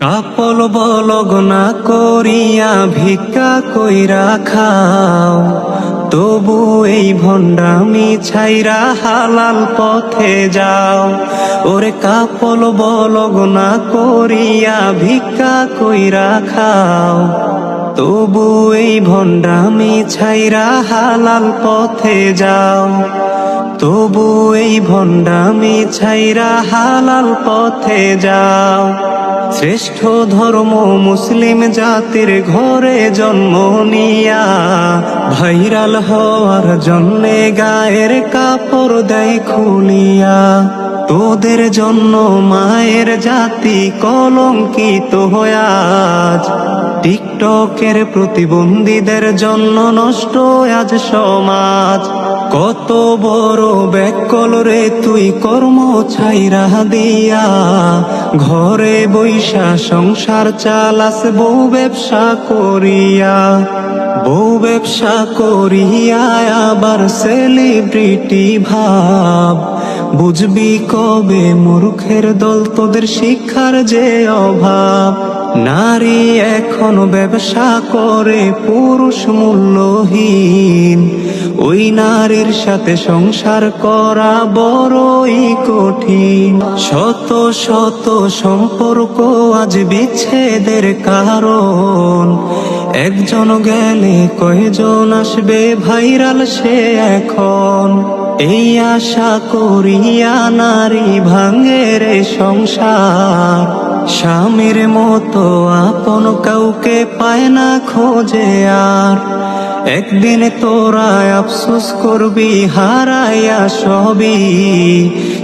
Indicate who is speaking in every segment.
Speaker 1: কাপল বলগ না করিয়া ভিক্ষা কইরা খাও। তবু এই ভণ্ডামি ছাইরা হালাল পথে যাও। ওরে কাপল বলগ না করিয়া ভিক্ষা কইরা খাও। তবু এই ভণ্ডামি ছাইরা হালাল পথে যাও। তবু এই ভণ্ডামি ছাইরা হালাল পথে যাও। শ্রেষ্ঠ ধর্ম মুসলিম জাতির ঘরে জন্ম নিয়া, ভাইরাল হওয়ার জন্যে গায়ের কাপড় দেয় খুলিয়া। তোদের জন্য মায়ের জাতি কলঙ্কিত হয়াজ টিকটকের প্রতিবন্ধীদের জন্য নষ্ট আজ সমাজ। কত বড় ব্যাকল রে, তুই কর্ম ছাইরা দিয়া। ঘরে বৈশা সংসার চালাস, বউ ব্যবসা করিয়া। বউ ব্যবসা করিয়া আবার সেলিব্রিটি ভাব। বুঝবি কবে মূর্খের দল তোদের শিক্ষার যে অভাব? নারী এখন ব্যবসা করে, পুরুষ মূল্যহীন। ওই নারীর সাথে সংসার করা বড়ই কঠিন। শত শত সম্পর্ক আজ বিচ্ছেদের কারণ। একজন গেলে কয়জন আসবে ভাইরাল সে এখন। এই আশা করিয়া নারী ভাঙের সংসার। স্বামীর মতো আপন কাউকে পায় না খোঁজে আর। একদিন তোরা আফসোস করবি, হারাইয়া সবই।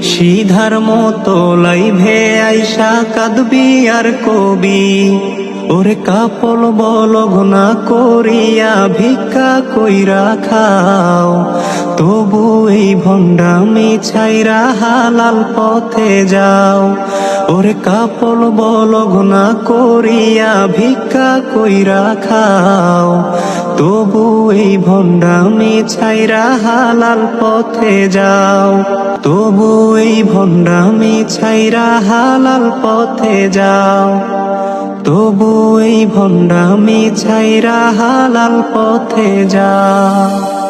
Speaker 1: সিধার মতো লাইভে আইসা কাঁদবি আর কবি। ওরে কাপল বলগ না করিয়া ভিক্ষা কইরা খাও। তবু এই ভণ্ডামি ছাইরা হালাল পথে যাও। ওরে কাপল বলগ না করিয়া ভিক্ষা কইরা খাও। তবু এই ভণ্ডামি ছাইরা হালাল পথে যাও। তবু এই ভণ্ডামি ছাইরা হালাল পথে যাও। তবু এই ভণ্ডামি ছাইরা হালাল পথে যাও।